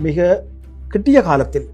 மிக கிட்டிய காலத்தில்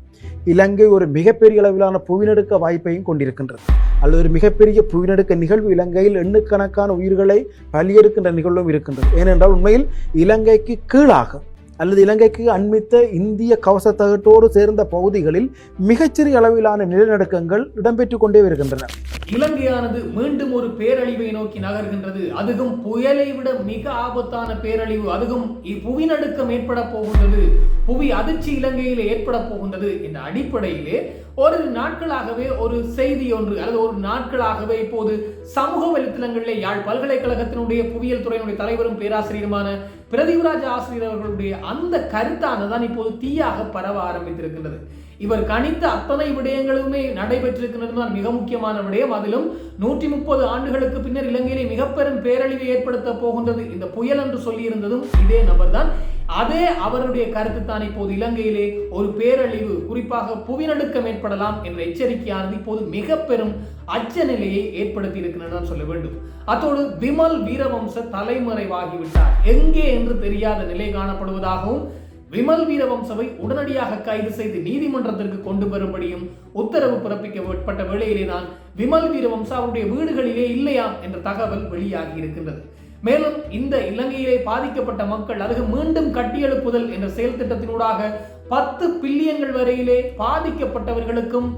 இலங்கை ஒரு மிகப்பெரிய அளவிலான புவிநடுக்க வாய்ப்பையும் கொண்டிருக்கின்றது. அல்லது ஒரு மிகப்பெரிய புவிநடுக்க நிகழ்வு இலங்கையில் எண்ணுக்கணக்கான உயிர்களை பலியெடுக்கின்ற நிகழ்வும் இருக்கின்றது. ஏனென்றால் உண்மையில் இலங்கைக்கு கீழாக அல்லது இலங்கைக்கு அண்மித்த இந்திய கவசத்தகட்டோடு சேர்ந்த பகுதிகளில் மிகச்சிறிய அளவிலான நிலநடுக்கங்கள் இடம்பெற்றுக் கொண்டே வருகின்றன. இலங்கையானது மீண்டும் ஒரு பேரழிவை நோக்கி நகர்கின்றது. அதுவும் புயலை விட மிக ஆபத்தான பேரழிவு. அதுவும் இ- புவிநடுக்கம் ஏற்பட போகின்றது. புவி அதிர்ச்சி இலங்கையில் ஏற்பட போகின்றது என்ற அடிப்படையிலே ஒரு நாட்களாகவே ஒரு செய்தி ஒன்று அல்லது ஒரு நாட்களாகவே இப்போது சமூக வலைத்தளங்களிலே யாழ் பல்கலைக்கழகத்தினுடைய புவியியல் துறையினுடைய தலைவரும் பேராசிரியருமான பிரதிவராஜ் ஆசிரியர் அவர்களுடைய அந்த கருத்தானதான் இப்போது தீயாக பரவ ஆரம்பித்திருக்கின்றது. இவர் கணித்த அத்தனை விடயங்களுமே நடைபெற்றிருக்கின்றது தான் மிக முக்கியமான விடயம். அதிலும் நூற்றி முப்பது ஆண்டுகளுக்கு பின்னர் இலங்கையிலே மிக பெரும் பேரழிவை ஏற்படுத்த போகின்றது. இந்த புயல் என்று சொல்லியிருந்ததும் இதே நபர்தான் அதே அவருடைய கருத்து தான் இப்போது இலங்கையிலே ஒரு பேரழிவு குறிப்பாக புவிநடுக்கம் ஏற்படலாம் என்ற எச்சரிக்கையானது இப்போது மிக பெரும் அச்ச நிலையை ஏற்படுத்தி இருக்கிறது சொல்ல வேண்டும். அத்தோடு விமல் வீரவம்ச தலைமறைவாகிவிட்டார். எங்கே என்று தெரியாத நிலை காணப்படுவதாகவும் விமல் வீரவம்சவை உடனடியாக கைது செய்து நீதிமன்றத்திற்கு கொண்டு வரும்படியும் உத்தரவு பிறப்பிக்கப்பட்ட வேளையிலே தான் விமல் வீரவம்சா அவருடைய வீடுகளிலே இல்லையாம் என்ற தகவல் வெளியாகி இருக்கின்றது. மேலும் இந்த இலங்கையிலே பாதிக்கப்பட்ட மக்கள் அதுக்கு மீண்டும் கட்டியெழுப்புதல் என்ற செயல் திட்டத்தினூடாக பத்து பில்லியன்கள் வரையிலே பாதிக்கப்பட்டவர்களுக்கும்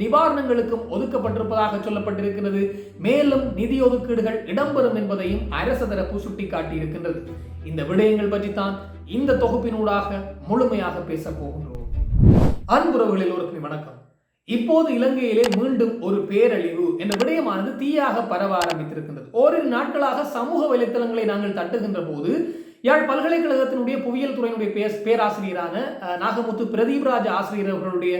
நிவாரணங்களுக்கும் ஒதுக்கப்பட்டிருப்பதாக சொல்லப்பட்டிருக்கிறது. மேலும் நிதி ஒதுக்கீடுகள் இடம்பெறும் என்பதையும் அரசு தரப்பு சுட்டிக்காட்டியிருக்கின்றது. இந்த விடயங்கள் பற்றி தான் இந்த தொகுப்பினூடாக முழுமையாக பேச போகின்றோம். அன்புறவுகளில் எல்லோருக்கும் வணக்கம். இப்போது இலங்கையிலே மீண்டும் ஒரு பேரழிவு என்ற விடயமானது தீயாக பரவ ஆரம்பித்திருக்கின்றது. ஓரிரு நாட்களாக சமூக வலைத்தளங்களை நாங்கள் தட்டுகின்ற போது யாழ் பல்கலைக்கழகத்தினுடைய புவியியல் துறையினுடைய பேஸ் பேராசிரியரான நாகமுத்து பிரதீப்ராஜ் ஆசிரியர் அவர்களுடைய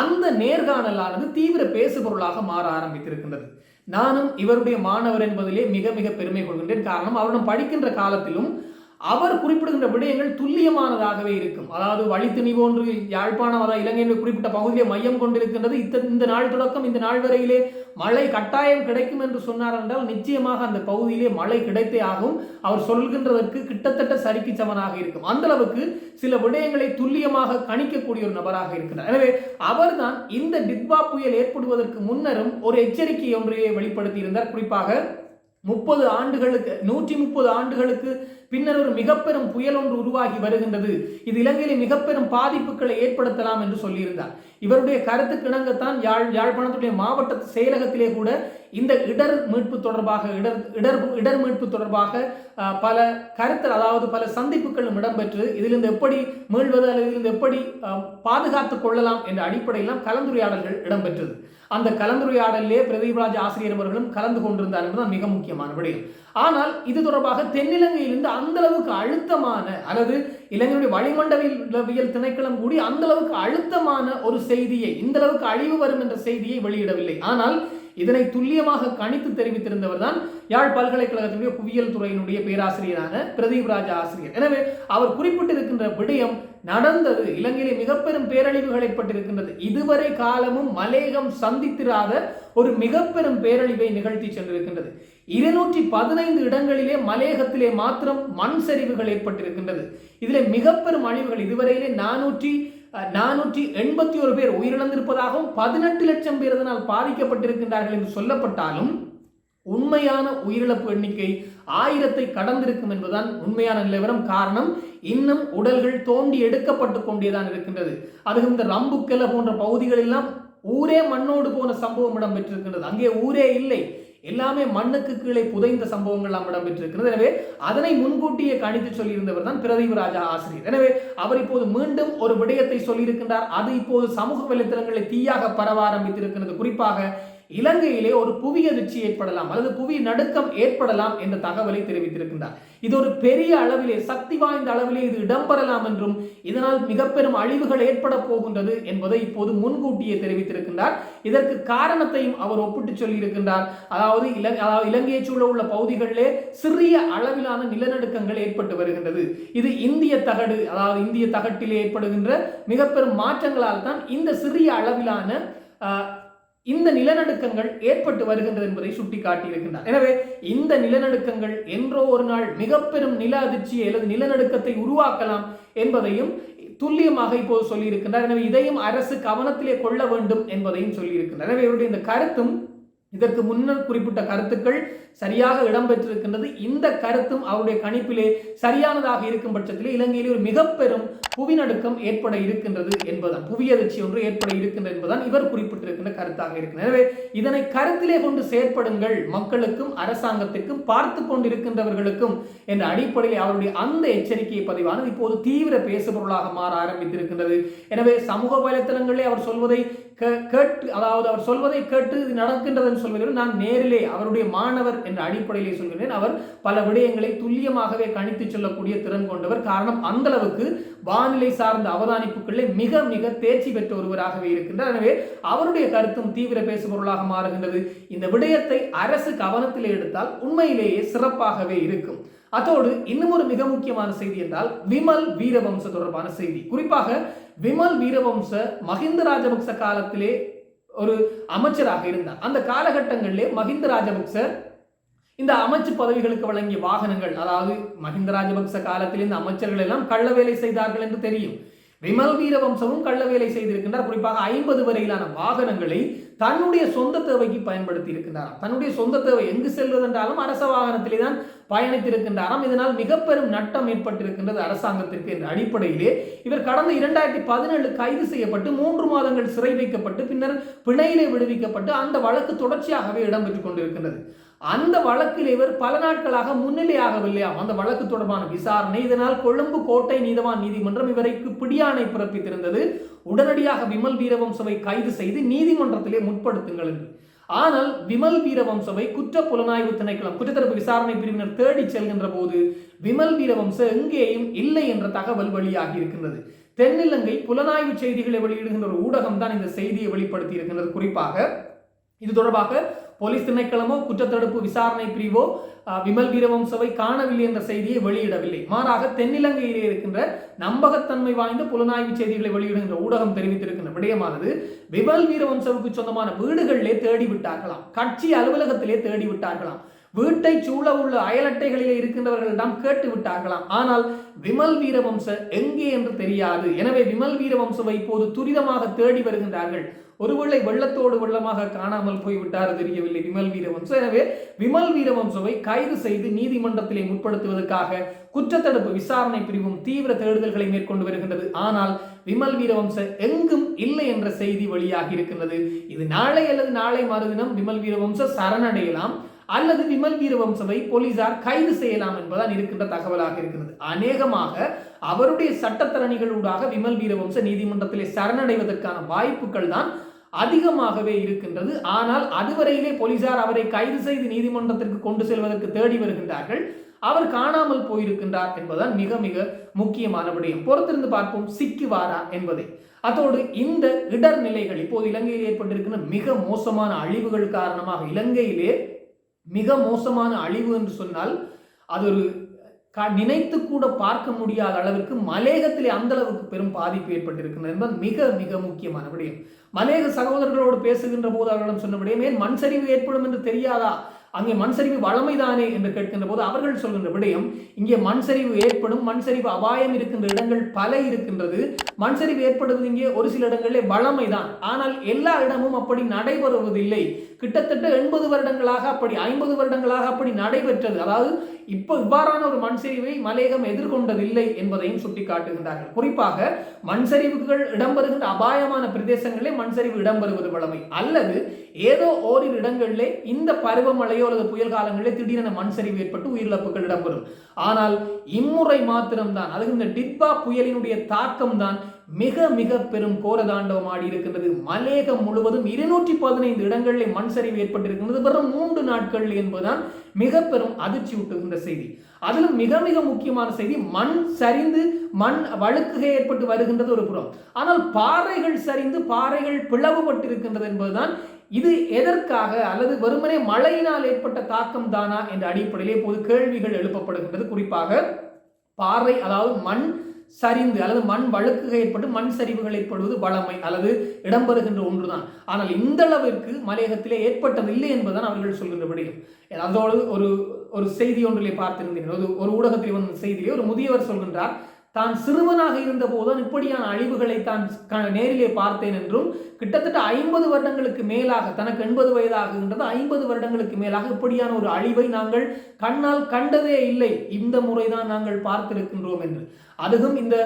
அந்த நேர்காணலானது தீவிர பேசுபொருளாக மாற ஆரம்பித்திருக்கின்றது. நானும் இவருடைய மாணவர் என்பதிலே மிக மிக பெருமை கொள்கின்றேன். காரணம் அவரிடம் படிக்கின்ற காலத்திலும் அவர் குறிப்பிடுகின்ற விடயங்கள் துல்லியமானதாகவே இருக்கும். அதாவது வழித்துணி போன்று யாழ்ப்பாணம் அதாவது இலங்கையினுடைய குறிப்பிட்ட பகுதியை மையம் கொண்டிருக்கின்றது. இத்த இந்த நாள் தொடக்கம் இந்த நாள் வரையிலே மழை கட்டாயம் கிடைக்கும் என்று சொன்னார் என்றால் நிச்சயமாக அந்த பகுதியிலே மழை கிடைத்தே ஆகும். அவர் சொல்கின்றதற்கு கிட்டத்தட்ட சரிக்கு சமனாக இருக்கும். அந்த அளவுக்கு சில விடயங்களை துல்லியமாக கணிக்கக்கூடிய ஒரு நபராக இருக்கிறார் எனவே அவர்தான் இந்த டிக்பா புயல் ஏற்படுவதற்கு முன்னரும் ஒரு எச்சரிக்கை ஒன்றையே வெளிப்படுத்தியிருந்தார். குறிப்பாக முப்பது ஆண்டுகளுக்கு நூற்றி முப்பது ஆண்டுகளுக்கு பின்னர் ஒரு மிகப்பெரும் புயல் ஒன்று உருவாகி வருகின்றது. இது இலங்கையிலே மிகப்பெரும் பாதிப்புகளை ஏற்படுத்தலாம் என்று சொல்லியிருந்தார். இவருடைய கருத்துக்கிணங்கத்தான் யாழ் யாழ்ப்பாணத்துடைய மாவட்ட செயலகத்திலே கூட இந்த இடர் மீட்பு தொடர்பாக இடர் இடர் இடர் மீட்பு தொடர்பாக அஹ், பல கருத்து அதாவது பல சந்திப்புகளும் இடம்பெற்று இதிலிருந்து எப்படி மீள்வது அல்லது இதிலிருந்து எப்படி அஹ், பாதுகாத்துக் கொள்ளலாம் என்ற அடிப்படையிலாம் கலந்துரையாடல்கள் இடம்பெற்றது. அந்த கலந்துரையாடலே பிரதீபராஜ் ஆசிரியர் அவர்களும் கலந்து கொண்டிருந்தார் என்பதுதான் மிக முக்கியமான விடயம். ஆனால் இது தொடர்பாக தென்னிலங்கையிலிருந்து அந்த அளவுக்கு அழுத்தமான அல்லது இலங்கையுடைய வளிமண்டலவியல் திணைக்களம் கூடி அந்த அளவுக்கு அழுத்தமான ஒரு செய்தியை இந்த அளவுக்கு அழிவு வரும் என்ற செய்தியை வெளியிடவில்லை. ஆனால் இதனை துல்லியமாக கணித்து தெரிவித்திருந்தவர் தான் யாழ் பல்கலைக்கழகத்தினுடைய புவியியல் துறையினுடைய பேராசிரியரான பிரதீப் ராஜா ஆசிரியர். எனவே அவர் குறிப்பிட்டிருக்கின்ற விடயம் நடந்தது. இலங்கையிலே மிக பெரும் பேரழிவுகள் ஏற்பட்டிருக்கின்றது. இதுவரை காலமும் மலேகம் சந்தித்திராத ஒரு மிக பெரும் பேரழிவை நிகழ்த்தி சென்றிருக்கின்றது. இருநூற்றி பதினைந்து இடங்களிலே மலேகத்திலே மாத்திரம் மண் சரிவுகள் ஏற்பட்டிருக்கின்றது. இதிலே மிக பெரும் அழிவுகள் இதுவரையிலே நானூற்றி நானூற்றி எண்பத்தி ஒரு பேர் உயிரிழந்திருப்பதாகவும் பதினெட்டு லட்சம் பேர் இதனால் பாதிக்கப்பட்டிருக்கின்றார்கள் என்று சொல்லப்பட்டாலும் உண்மையான உயிரிழப்பு எண்ணிக்கை ஆயிரத்தை கடந்திருக்கும் என்பதுதான் உண்மையான நிலவரம் காரணம். இன்னும் உடல்கள் தோண்டி எடுக்கப்பட்டு கொண்டேதான் இருக்கின்றது. அதுவும் இந்த ரம்புக்கெல போன்ற பகுதிகள் எல்லாம் ஊரே மண்ணோடு போன சம்பவம் இடம்பெற்றிருக்கின்றது. அங்கே ஊரே இல்லை. எல்லாமே மண்ணுக்கு கீழே புதைந்த சம்பவங்கள் எல்லாம் இடம்பெற்றிருக்கிறது. எனவே அதனை முன்கூட்டியே கணித்து சொல்லியிருந்தவர் தான் பிரதீப் ராஜா ஆசிரியர். எனவே அவர் இப்போது மீண்டும் ஒரு விடயத்தை சொல்லியிருக்கின்றார். அது இப்போது சமூக வலைத்தளங்களில் தீயாக பரவ ஆரம்பித்திருக்கிறது. குறிப்பாக இலங்கையிலே ஒரு புவி அதிர்ச்சி ஏற்படலாம் அல்லது புவி நடுக்கம் ஏற்படலாம் என்ற தகவலை தெரிவித்திருக்கின்றார். இது ஒரு பெரிய அளவிலே சக்தி வாய்ந்த அளவிலே இது இடம்பெறலாம் என்றும் இதனால் மிக பெரும் அழிவுகள் ஏற்பட போகின்றது என்பதை இப்போது முன்கூட்டியே தெரிவித்திருக்கின்றார். இதற்கு காரணத்தையும் அவர் ஒப்பிட்டு சொல்லியிருக்கின்றார். அதாவது அதாவது இலங்கையை சூழ உள்ள பகுதிகளிலே சிறிய அளவிலான நிலநடுக்கங்கள் ஏற்பட்டு வருகின்றது. இது இந்திய தகடு அதாவது இந்திய தகட்டிலே ஏற்படுகின்ற மிக பெரும் மாற்றங்களால் தான் இந்த சிறிய அளவிலான ஆஹ், இந்த நிலநடுக்கங்கள் ஏற்பட்டு வருகின்றது என்பதை சுட்டி காட்டியிருக்கின்றார் எனவே இந்த நிலநடுக்கங்கள் என்றோ ஒரு நாள் மிக பெரும் நில அதிர்ச்சியை அல்லது நிலநடுக்கத்தை உருவாக்கலாம் என்பதையும் துல்லியமாக இப்போது சொல்லியிருக்கின்றார். எனவே இதையும் அரசு கவனத்திலே கொள்ள வேண்டும் என்பதையும் சொல்லியிருக்கின்றார். எனவே இவருடைய இந்த கருத்தும் இதற்கு முன்னர் குறிப்பிட்ட கருத்துக்கள் சரியாக இடம்பெற்றிருக்கின்றது. இந்த கருத்தும் அவருடைய கணிப்பிலே சரியானதாக இருக்கும் பட்சத்திலே இலங்கையிலே ஒரு மிக பெரும் புவிநடுக்கம் ஏற்பட இருக்கின்றது என்பதுதான். புவியதிர்ச்சி ஒன்று ஏற்பட இருக்கின்றது என்பதுதான் இவர் குறிப்பிட்டிருக்கின்ற கருத்தாக இருக்கிறது எனவே இதனை கருத்திலே கொண்டு செயற்படுங்கள். மக்களுக்கும் அரசாங்கத்திற்கும் பார்த்து கொண்டிருக்கின்றவர்களுக்கும் என்ற அடிப்படையில் அவருடைய அந்த எச்சரிக்கையை பதிவானது இப்போது தீவிர பேசுபொருளாக மாற ஆரம்பித்திருக்கின்றது. எனவே சமூக வலைத்தளங்களில் அவர் சொல்வதை கேட்டு அதாவது அவர் சொல்வதை கேட்டு இது என்று சொல்வதை நான் நேரிலே அவருடைய மாணவர் என்ற அடிப்படையிலே சொல்கிறேன் அவர் பல விடயங்களை துல்லியமாகவே கணித்து சொல்லக்கூடிய திறன் கொண்டவர். காரணம் அந்த அளவுக்கு வானிலை சார்ந்த அவதானிப்புகளிலே மிக மிக தேர்ச்சி பெற்ற ஒருவராகவே இருக்கின்றார். எனவே அவருடைய கருத்தும் தீவிர பேசுபொருளாக மாறுகின்றது. இந்த விடயத்தை அரசு கவனத்திலே எடுத்தால் உண்மையிலேயே சிறப்பாகவே இருக்கும். அதோடு இன்னும் ஒரு மிக முக்கியமான செய்தி என்றால் விமல் வீரவம்ச தொடர்பான செய்தி. குறிப்பாக விமல் வீரவம்ச மஹிந்த ராஜபக்ச காலத்திலே ஒரு அமைச்சராக இருந்தார். அந்த காலகட்டங்களிலே மஹிந்த ராஜபக்ச இந்த அமைச்சு பதவிகளுக்கு வழங்கிய வாகனங்கள் அதாவது மஹிந்த ராஜபக்ச காலத்தில் இந்த அமைச்சர்கள் எல்லாம் கள்ள வேலை செய்தார்கள் என்று தெரியும். விமல் வீரவம்சமும் கள்ள வேலை செய்திருக்கின்றார். குறிப்பாக ஐம்பது வரையிலான வாகனங்களை தன்னுடைய சொந்த தேவைக்கு பயன்படுத்தி இருக்கின்றாராம். தன்னுடைய சொந்த தேவை எங்கு செல்வதென்றாலும் அரச வாகனத்திலே தான் பயணித்திருக்கின்றாராம். இதனால் மிக பெரும் நட்டம் ஏற்பட்டிருக்கின்றது அரசாங்கத்திற்கு என்ற அடிப்படையிலே. இவர் கடந்த இரண்டாயிரத்தி பதினேழு கைது செய்யப்பட்டு மூன்று மாதங்கள் சிறை வைக்கப்பட்டு பின்னர் பிணையிலே விடுவிக்கப்பட்டு அந்த வழக்கு தொடர்ச்சியாகவே இடம்பெற்றுக் கொண்டிருக்கின்றது. அந்த வழக்கில் இவர் பல நாட்களாக முன்னிலையாகவில்லையாம் அந்த வழக்கு தொடர்பான விசாரணை. இதனால் கொழும்பு கோட்டை நீதவான் நீதிமன்றம் இவருக்கு பிடியாணை பிறப்பித்திருந்தது. உடனடியாக விமல் வீரவம்சவை கைது செய்து நீதிமன்றத்திலே முற்படுத்துங்கள் என்று. ஆனால் விமல் வீரவம்சவை குற்ற புலனாய்வு திணைக்களம் குற்றத்தரப்பு விசாரணை பிரிவினர் தேடி செல்கின்ற போது விமல் வீரவம்ச எங்கேயும் இல்லை என்ற தகவல் வெளியாகி இருக்கின்றது. தென்னிலங்கை புலனாய்வு செய்திகளை வெளியிடுகின்ற ஒரு ஊடகம் தான் இந்த செய்தியை வெளிப்படுத்தி இருக்கின்றது. குறிப்பாக இது தொடர்பாக போலீஸ் திணைக்களமோ குற்றத்தடுப்பு விசாரணை பிரிவோ விமல் வீரவம்சவை காணவில்லை என்ற செய்தியை வெளியிடவில்லை. மாறாக தென்னிலங்கையிலே இருக்கின்ற நம்பகத்தன்மை வாய்ந்த புலனாய்வு செய்திகளை வெளியிடுகின்ற ஊடகம் தெரிவித்திருக்கின்ற விடயமானது விமல் வீரவம்சவுக்கு சொந்தமான வீடுகளிலே தேடி விட்டார்களாம் கட்சி அலுவலகத்திலே தேடி விட்டார்களாம் வீட்டை சூழ உள்ள அயலட்டைகளிலே இருக்கின்றவர்களிடம் கேட்டு விட்டார்களாம் ஆனால் விமல் வீரவம்ச எங்கே என்று தெரியாது. எனவே விமல் வீரவம்சவை இப்போது துரிதமாக தேடி வருகின்றார்கள். ஒருவேளை வெள்ளத்தோடு வெள்ளமாக காணாமல் போய்விட்டார் தெரியவில்லை. விமல் வீரவம்ச எனவே விமல் வீரவம்சவை கைது செய்து நீதிமன்றத்திலே முற்படுத்துவதற்காக குற்றத்தடுப்பு விசாரணை பிரிவும் தீவிர தேடுதல்களை மேற்கொண்டு வருகின்றது. ஆனால் விமல் வீரவம்ச எங்கும் இல்லை என்ற செய்தி வெளியாகி இருக்கின்றது. இது நாளை அல்லது நாளை மறுதினம் விமல் வீரவம்ச சரணடையலாம் அல்லது விமல் வீரவம்சவை போலீசார் கைது செய்யலாம் என்பதால் இருக்கின்ற தகவலாக இருக்கிறது அநேகமாக அவருடைய சட்டத்தரணிகளூடாக விமல் வீரவம்ச நீதிமன்றத்திலே சரணடைவதற்கான வாய்ப்புகள் தான் அதிகமாகவே இருக்கின்றது. ஆனால் அதுவரையிலே போலீசார் அவரை கைது செய்து நீதிமன்றத்திற்கு கொண்டு செல்வதற்கு தேடி வருகின்றார்கள். அவர் காணாமல் போயிருக்கின்றார் என்பதுதான் மிக மிக முக்கியமான விடயம். பொறுத்திருந்து பார்ப்போம் சிக்குவாரா என்பதை. அதோடு இந்த இடர் நிலைகள் இப்போது இலங்கையில் ஏற்பட்டிருக்கின்ற மிக மோசமான அழிவுகள் காரணமாக இலங்கையிலே மிக மோசமான அழிவு என்று சொன்னால் அது ஒரு நினைத்து கூட பார்க்க முடியாத அளவிற்கு மலேகத்திலே அந்த அளவுக்கு பெரும் பாதிப்பு ஏற்பட்டிருக்கிறது என்பது மிக மிக முக்கியமான விடயம். மலேக சகோதரர்களோடு பேசுகின்ற போது அவர்களிடம் சொன்ன விடயம் ஏன் மண் சரிவு ஏற்படும் என்று தெரியாதா? அங்கே மண் சரிவு வளமைதானே? என்று கேட்கின்ற போது அவர்கள் சொல்கின்ற விடயம் இங்கே மண் சரிவு ஏற்படும் மண் சரிவு அபாயம் இருக்கின்ற இடங்கள் பல இருக்கின்றது. மண் சரிவு ஏற்படுவது இங்கே ஒரு சில இடங்களிலே வளமைதான். ஆனால் எல்லா இடமும் அப்படி நடைபெறுவதில்லை. கிட்டத்தட்ட எண்பது வருடங்களாக அப்படி ஐம்பது வருடங்களாக அப்படி நடைபெற்றது. அதாவது இப்போ இவ்வாறான ஒரு மண் சரிவை மலையகம் எதிர்கொண்டதில்லை என்பதையும் சுட்டிக்காட்டுகின்றார்கள். குறிப்பாக மண் சரிவுகள் இடம்பெறுகின்ற அபாயமான பிரதேசங்களிலே மண் சரிவு இடம்பெறுவது வழமை. அல்லது ஏதோ ஓரிரு இடங்களிலே இந்த பருவமழையோ அல்லது புயல் காலங்களிலே திடீரென மண் சரிவு ஏற்பட்டு உயிரிழப்புகள் இடம்பெறும். ஆனால் இம்முறை மாத்திரம்தான். அது இந்த டிட்பா புயலினுடைய தாக்கம் தான் மிக மிக பெரும் கோரதாண்டவம் ஆடி இருக்கின்றது. மலேகம் முழுவதும் இருநூற்றி பதினைந்து இடங்களில் மண் சரிவு ஏற்பட்டிருக்கின்றது. வெறும் மூன்று நாட்கள் என்பதுதான் மிக பெரும் அதிர்ச்சி ஊட்டுகின்ற செய்தி. அதிலும் மிக மிக முக்கியமான செய்தி மண் சரிந்து மண் வழுக்குகை ஏற்பட்டு வருகின்றது ஒரு புறம். ஆனால் பாறைகள் சரிந்து பாறைகள் பிளவுபட்டிருக்கின்றது என்பதுதான் இது எதற்காக அல்லது வெறுமனே மழையினால் ஏற்பட்ட தாக்கம் தானா என்ற அடிப்படையிலே இப்போது கேள்விகள் எழுப்பப்படுகின்றது. குறிப்பாக பாறை அதாவது மண் சரிந்து அல்லது மண் வழுக்குகை ஏற்பட்டு மண் சரிவுகள் ஏற்படுவது வளமை அல்லது இடம்பெறுகின்ற ஒன்றுதான். ஆனால் இந்த அளவிற்கு மலையகத்திலே ஏற்பட்டதில்லை என்பதுதான் அவர்கள் சொல்கின்றபடியும் அதோடு ஒரு ஒரு செய்தி ஒன்றிலே பார்த்திருந்தேன். ஒரு ஒரு ஊடகத்தில் வந்த செய்தியிலே ஒரு முதியவர் சொல்கின்றார் தான் சிறுவனாக இருந்தபோதுதான் இப்படியான அழிவுகளை தான் நேரிலே பார்த்தேன் என்றும் கிட்டத்தட்ட ஐம்பது வருடங்களுக்கு மேலாக தனக்கு எண்பது வயதாகுகின்றது ஐம்பது வருடங்களுக்கு மேலாக இப்படியான ஒரு அழிவை நாங்கள் கண்ணால் கண்டதே இல்லை. இந்த முறைதான் நாங்கள் பார்த்திருக்கின்றோம் என்று. அதுவும் இந்த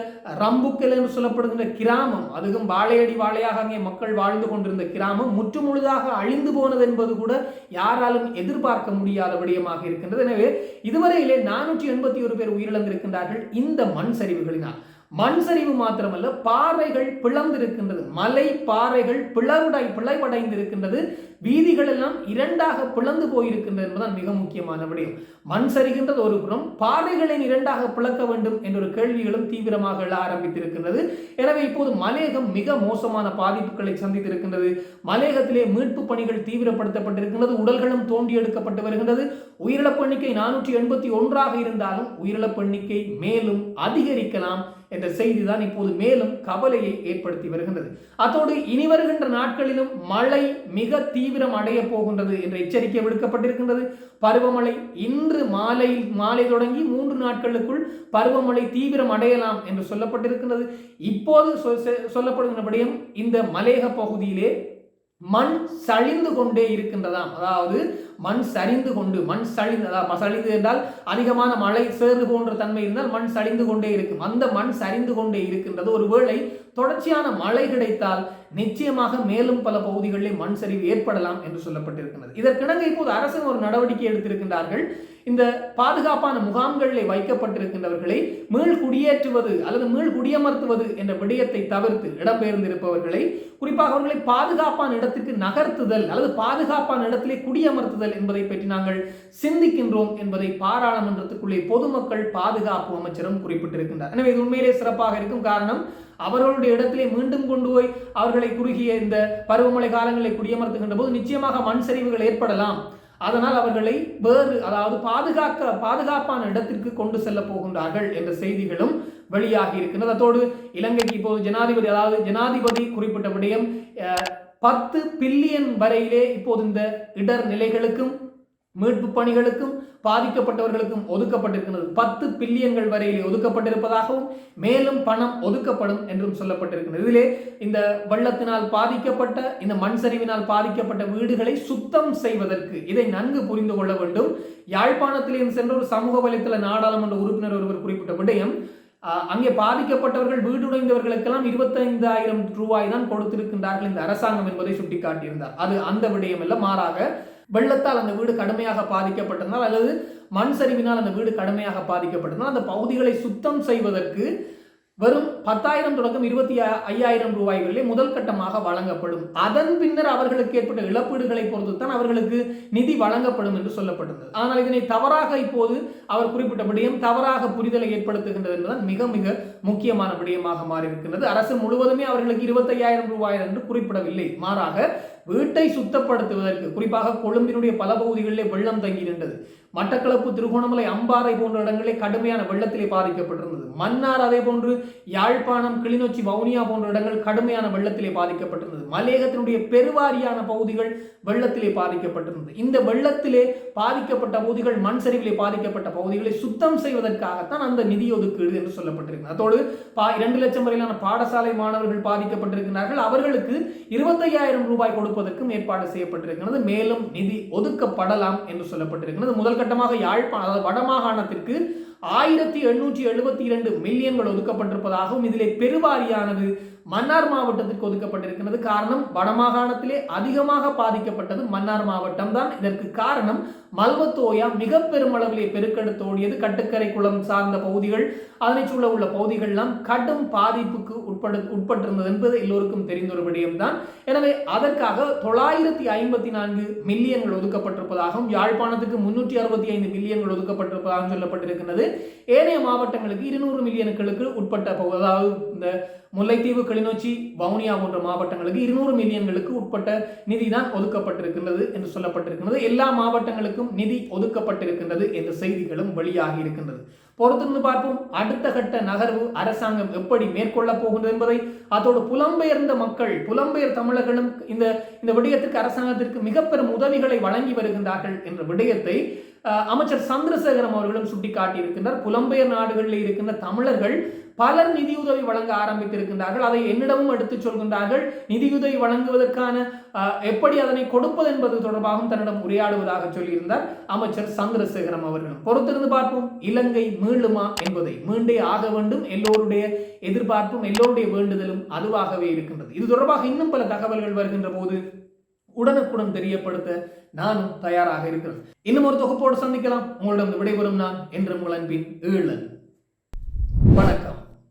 ரம்புக்கல் என்று சொல்லப்படுகின்ற கிராமம் அதுவும் வாழையடி வாழையாக அங்கே மக்கள் வாழ்ந்து கொண்டிருந்த கிராமம் முற்றுமுழுதாக அழிந்து போனது என்பது கூட யாராலும் எதிர்பார்க்க முடியாத விடயமாக இருக்கின்றது. எனவே இதுவரையிலே நானூற்றி எண்பத்தி ஒரு பேர் உயிரிழந்திருக்கின்றார்கள். இந்த மண் சரிவு சரிவுகளினால் மண் சரிவு மாத்திரமல்ல பாறைகள் பிளந்திருக்கின்றது. மலை பாறைகள் பிளவுடை பிளவடைந்திருக்கின்றது. வீதிகள் எல்லாம் இரண்டாக பிளந்து போயிருக்கின்றது என்பதுதான் மிக முக்கியமான விடயம். மண் சரிகின்றது ஒரு புறம் பாறைகளை இரண்டாக பிளக்க வேண்டும் என்ற ஒரு கேள்விகளும் தீவிரமாக எழ ஆரம்பித்திருக்கின்றது. எனவே இப்போது மலேகம் மிக மோசமான பாதிப்புகளை சந்தித்திருக்கின்றது. மலேகத்திலே மீட்பு பணிகள் தீவிரப்படுத்தப்பட்டிருக்கின்றது. உடல்களும் தோண்டி எடுக்கப்பட்டு வருகின்றது. உயிரிழப்பு எண்ணிக்கை நானூற்றி எண்பத்தி ஒன்றாக இருந்தாலும் உயிரிழப்பு எண்ணிக்கை மேலும் அதிகரிக்கலாம். என்ற செய்தி தான் இப்போது மேலும் கவலையை ஏற்படுத்தி வருகின்றது. அத்தோடு இனி வருகின்ற நாட்களிலும் மழை மிக தீவிரம் அடைய போகின்றது என்ற எச்சரிக்கை விடுக்கப்பட்டிருக்கின்றது. பருவமழை இன்று மாலை மாலை தொடங்கி மூன்று நாட்களுக்குள் பருவமழை தீவிரம் அடையலாம் என்று சொல்லப்பட்டிருக்கின்றது. இப்போது சொ- செ- சொல்லப்படுகின்றபடியும் இந்த மலேக பகுதியிலே மண் சழிந்து கொண்டே இருக்கின்றதாம். அதாவது மண் சரிந்து கொண்டு மண் சழிந்து அதாவது சழிந்து என்றால் அதிகமான மழை சேர்ந்து போன்ற தன்மை இருந்தால் மண் சரிந்து கொண்டே இருக்கும். அந்த மண் சரிந்து கொண்டே இருக்கின்றது. ஒருவேளை தொடர்ச்சியான மழை கிடைத்தால் நிச்சயமாக மேலும் பல பகுதிகளில் மண் சரிவு ஏற்படலாம் என்று சொல்லப்பட்டிருக்கிறது இதற்கிணங்க இப்போது அரசு ஒரு நடவடிக்கை எடுத்திருக்கின்றார்கள். இந்த பாதுகாப்பான முகாம்களிலே வைக்கப்பட்டிருக்கின்றவர்களை மீள் குடியேற்றுவது அல்லது மீள் குடியமர்த்துவது என்ற விடயத்தை தவிர்த்து இடம்பெயர்ந்திருப்பவர்களை குறிப்பாக அவர்களை பாதுகாப்பான இடத்துக்கு நகர்த்துதல் அல்லது பாதுகாப்பான இடத்திலே குடியமர்த்துதல் என்பதை பற்றி நாங்கள் சிந்திக்கின்றோம் என்பதை பாராளுமன்றத்துக்குள்ளே பொதுமக்கள் பாதுகாப்பு அமைச்சரும் குறிப்பிட்டிருக்கின்றார். எனவே இது உண்மையிலே சிறப்பாக இருக்கும் காரணம் அவர்களுடைய இடத்திலே மீண்டும் கொண்டு போய் அவர்களை குறுகிய இந்த பருவமழை காலங்களை குடியமர்த்துகின்ற போது நிச்சயமாக மண் சரிவுகள் ஏற்படலாம். அதனால் அவர்களை வேறு அதாவது பாதுகாக்க பாதுகாப்பான இடத்திற்கு கொண்டு செல்ல போகின்றார்கள் என்ற செய்திகளும் வெளியாகி இருக்கின்றது அதோடு இலங்கைக்கு இப்போது ஜனாதிபதி அதாவது ஜனாதிபதி குறிப்பிட்ட விடயம் அஹ், பத்து பில்லியன் வரையிலே இப்போது இந்த இடர் நிலைகளுக்கும் மீட்பு பணிகளுக்கும் பாதிக்கப்பட்டவர்களுக்கும் ஒதுக்கப்பட்டிருக்கிறது. பத்து பில்லியன்கள் வரையிலே ஒதுக்கப்பட்டிருப்பதாகவும் மேலும் பணம் ஒதுக்கப்படும் என்றும் சொல்லப்பட்டிருக்கிறது. இதிலே இந்த வெள்ளத்தினால் பாதிக்கப்பட்ட இந்த மண் சரிவினால் பாதிக்கப்பட்ட வீடுகளை சுத்தம் செய்வதற்கு இதை நன்கு புரிந்து கொள்ள வேண்டும். யாழ்ப்பாணத்திலேயும் சென்ற ஒரு சமூக வலைத்தள நாடாளுமன்ற உறுப்பினர் ஒருவர் குறிப்பிட்ட விடயம் அங்கே பாதிக்கப்பட்டவர்கள் வீடுடைந்தவர்களுக்கெல்லாம் இருபத்தைந்தாயிரம் ரூபாய் தான் கொடுத்திருக்கின்றார்கள் இந்த அரசாங்கம் என்பதை சுட்டிக்காட்டியிருந்தார். அது அந்த விடயம் அல்ல மாறாக வெள்ளத்தால் அந்த வீடு கடுமையாக பாதிக்கப்பட்டிருந்தால் அல்லது மண் சரிவினால் அந்த வீடு கடுமையாக பாதிக்கப்பட்டிருந்தால் அந்த பகுதிகளை சுத்தம் செய்வதற்கு வெறும் பத்தாயிரம் தொடக்கம் இருபத்தி ஐ- ஐயாயிரம் ரூபாய் வரையிலே முதல் கட்டமாக வழங்கப்படும். அதன் பின்னர் அவர்களுக்கு ஏற்பட்ட இழப்பீடுகளை பொறுத்து தான் அவர்களுக்கு நிதி வழங்கப்படும் என்று சொல்லப்பட்டது ஆனால் இதனை தவறாக இப்போது அவர் குறிப்பிட்ட விடயம் தவறாக புரிதலை ஏற்படுத்துகின்றது என்பதுதான் மிக மிக முக்கியமான விடயமாக மாறியிருக்கின்றது. அரசு முழுவதுமே அவர்களுக்கு இருபத்தையாயிரம் ரூபாய் என்று குறிப்பிடவில்லை. மாறாக வீட்டை சுத்தப்படுத்துவதற்கு குறிப்பாக கொழும்பினுடைய பல பகுதிகளிலே வெள்ளம் தங்கியிருந்தது. மட்டக்களப்பு திருகோணமலை அம்பாறை போன்ற இடங்களே கடுமையான வெள்ளத்திலே பாதிக்கப்பட்டிருந்தது. மன்னார் அதே போன்று யாழ்ப்பாணம் கிளிநொச்சி வவுனியா போன்ற இடங்கள் கடுமையான வெள்ளத்திலே பாதிக்கப்பட்டிருந்தது. மலையகத்தினுடைய பெருவாரியான பகுதிகள் வெள்ளத்திலே பாதிக்கப்பட்டிருந்தது. இந்த வெள்ளத்திலே பாதிக்கப்பட்ட பகுதிகள் மண் சரிவிலே பாதிக்கப்பட்ட பகுதிகளை சுத்தம் செய்வதற்காகத்தான் அந்த நிதி ஒதுக்கீடு என்று சொல்லப்பட்டிருக்கிறது அதோடு பா இரண்டு லட்சம் வரையிலான பாடசாலை மாணவர்கள் பாதிக்கப்பட்டிருக்கிறார்கள். அவர்களுக்கு இருபத்தையாயிரம் ரூபாய் கொடுப்பதற்கும் ஏற்பாடு செய்யப்பட்டிருக்கிறது. மேலும் நிதி ஒதுக்கப்படலாம் என்று சொல்லப்பட்டிருக்கிறது. முதல் முதற்கட்டமாக யாழ்ப்பாணம் அதாவது வடமாகாணத்திற்கு ஆயிரத்தி எண்ணூற்றி எழுபத்தி இரண்டு மில்லியன்கள் ஒதுக்கப்பட்டிருப்பதாகவும் இதிலே பெருவாரியானது மன்னார் மாவட்டத்திற்கு ஒதுக்கப்பட்டிருக்கிறது காரணம் வடமாகாணத்திலே அதிகமாக பாதிக்கப்பட்டது மன்னார் மாவட்டம் தான் இதற்கு காரணம் மல்வத்தோயா மிக பெருமளவிலே பெருக்கெடுத்து ஓடியது கட்டுக்கரை குளம் சார்ந்த பகுதிகள். அதனை சூழ உள்ள பகுதிகள்லாம் கடும் பாதிப்புக்கு உட்படு உட்பட்டிருந்தது என்பது எல்லோருக்கும் தெரிந்த ஒரு விடயம்தான். எனவே அதற்காக தொள்ளாயிரத்தி ஐம்பத்தி நான்கு மில்லியன்கள் ஒதுக்கப்பட்டிருப்பதாகவும் யாழ்ப்பாணத்துக்கு முன்னூற்றி அறுபத்தி ஐந்து மில்லியன்கள் ஒதுக்கப்பட்டிருப்பதாகவும் சொல்லப்பட்டிருக்கிறது ஏனைய மாவட்டங்களுக்கு இருநூறு மில்லியன்களுக்கு உட்பட்ட அதாவது இந்த முல்லைத்தீவு கிளிநொச்சி வவுனியா போன்ற மாவட்டங்களுக்கு இருநூறு மில்லியன்களுக்கு உட்பட்ட நிதி தான் ஒதுக்கப்பட்டிருக்கின்றது என்று சொல்லப்பட்டிருக்கிறது எல்லா மாவட்டங்களுக்கும் நிதி ஒதுக்கப்பட்டிருக்கின்றது என்ற செய்திகளும் வெளியாகி இருக்கின்றது. பொறுத்திருந்து பார்ப்போம். அடுத்த கட்ட நகர்வு அரசாங்கம் எப்படி மேற்கொள்ளப் போகின்றது என்பதை. அதோடு புலம்பெயர்ந்த மக்கள் புலம்பெயர் தமிழர்களும் இந்த இந்த விடயத்திற்கு அரசாங்கத்திற்கு மிக பெரும் உதவிகளை வழங்கி வருகின்றார்கள் என்ற விடயத்தை அமைச்சர் சந்திரசேகரம் அவர்களும் சுட்டிக்காட்டியிருக்கின்றார். புலம்பெயர் நாடுகளில் இருக்கின்ற தமிழர்கள் பலர் நிதியுதவி வழங்க ஆரம்பித்திருக்கின்றார்கள். அதை என்னிடமும் எடுத்துச் சொல்கின்றார்கள். நிதியுதவி வழங்குவதற்கான அஹ், எப்படி அதனை கொடுப்பது என்பது தொடர்பாகவும் தன்னிடம் உரையாடுவதாக சொல்லியிருந்தார் அமைச்சர் சந்திரசேகரம் அவர்களும் பொறுத்திருந்து பார்ப்போம். இலங்கை மீளுமா என்பதை. மீண்டே ஆக வேண்டும். எல்லோருடைய எதிர்பார்ப்பும் எல்லோருடைய வேண்டுதலும் அதுவாகவே இருக்கின்றது. இது தொடர்பாக இன்னும் பல தகவல்கள் வருகின்ற போது உடனுக்குடன் தெரியப்படுத்த நானும் தயாராக இருக்கிறேன். இன்னும் ஒரு தொகுப்போடு சந்திக்கலாம். உங்களிடம் விடைபெறும் நான் என்று உங்கள் அன்பின் ஈழன். வணக்கம்.